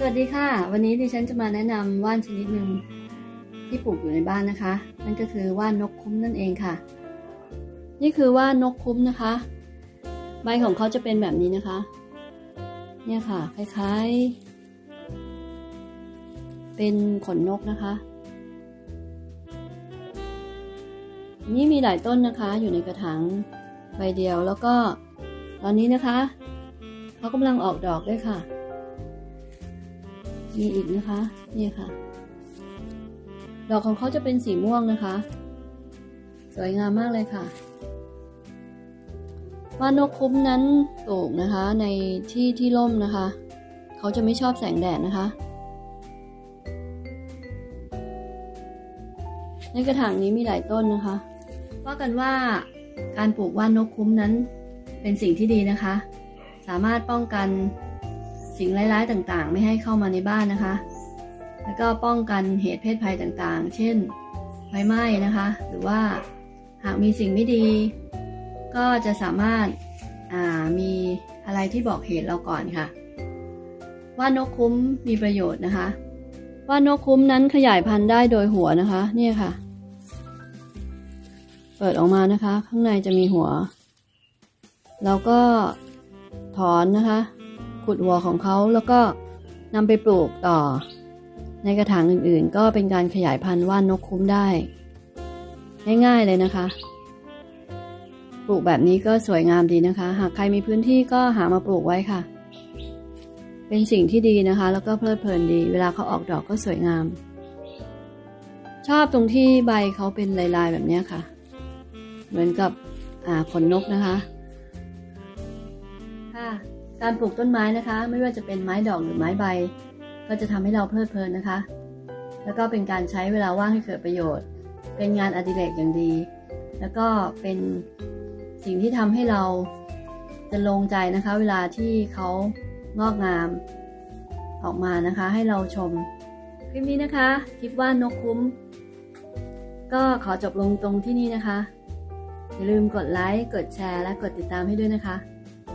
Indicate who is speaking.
Speaker 1: สวัสดีค่ะ วันนี้ดิฉันจะมาแนะนำว่านชนิดหนึ่งที่ปลูกอยู่ในบ้านนะคะ นั่นก็คือว่านนกคุ้มนั่นเองค่ะ นี่คือว่านนกคุ้มนะคะ ใบของเขาจะเป็นแบบนี้นะคะ เนี่ยค่ะคล้ายๆ เป็นขนนกนะคะ นี่มีหลายต้นนะคะอยู่ในกระถางใบเดียวแล้วก็ตอนนี้นะคะเขากำลังออกดอกด้วยค่ะ มีอีกนะคะ นี่ค่ะ ดอกของเขาจะเป็นสีม่วงนะคะ สวยงามมากเลยค่ะว่านกคุ้มนั้นปลูกนะคะในที่ที่ร่มนะคะ เขาจะไม่ชอบแสงแดดนะคะ ในกระถางนี้มีหลายต้นนะคะว่ากันว่าการปลูกว่านนกคุ้มนั้นเป็นสิ่งที่ดีนะคะ สามารถป้องกัน สิ่งร้ายๆต่างๆ ไม่ให้เข้ามาในบ้านนะคะ แล้วก็ป้องกันเหตุเพศภัยต่างๆ เช่นไฟไหม้นะคะ หรือว่าหากมีสิ่งไม่ดี ก็จะสามารถมีอะไรที่บอกเหตุเราก่อนค่ะ ว่านกคุ้มมีประโยชน์นะคะ ว่านกคุ้มนั้นขยายพันธุ์ได้โดยหัวนะคะเนี่ยค่ะ เปิดออกมานะคะ ข้างในจะมีหัว เราก็ถอนนะคะ ขุดหัวของเขาแล้วก็นำไปปลูกต่อ ในกระถางอื่นๆ ก็เป็นการขยายพันธุ์ว่านนกคุ้มได้ ง่ายๆเลยนะคะ ปลูกแบบนี้ก็สวยงามดีนะคะ หากใครมีพื้นที่ก็หามาปลูกไว้ค่ะ เป็นสิ่งที่ดีนะคะ แล้วก็เพลิดเพลินดี เวลาเขาออกดอกก็สวยงาม ชอบตรงที่ใบเขาเป็นลายๆแบบนี้ค่ะ เหมือนกับขนนกนะคะค่ะ การปลูกต้นไม้นะคะ ไม่ว่าจะเป็นไม้ดอกหรือไม้ใบ ก็จะทำให้เราเพลิดเพลินนะคะ แล้วก็เป็นการใช้เวลาว่างให้เกิดประโยชน์ เป็นงานอดิเรกอย่างดี แล้วก็เป็นสิ่งที่ทำให้เราจะลงใจนะคะ เวลาที่เขางอกงามออกมานะคะ ให้เราชมคลิปนี้นะคะคลิปว่านกคุ้ม ก็ขอจบลงตรงที่นี่นะคะ อย่าลืมกดไลค์ กดแชร์ และกดติดตามให้ด้วยนะคะ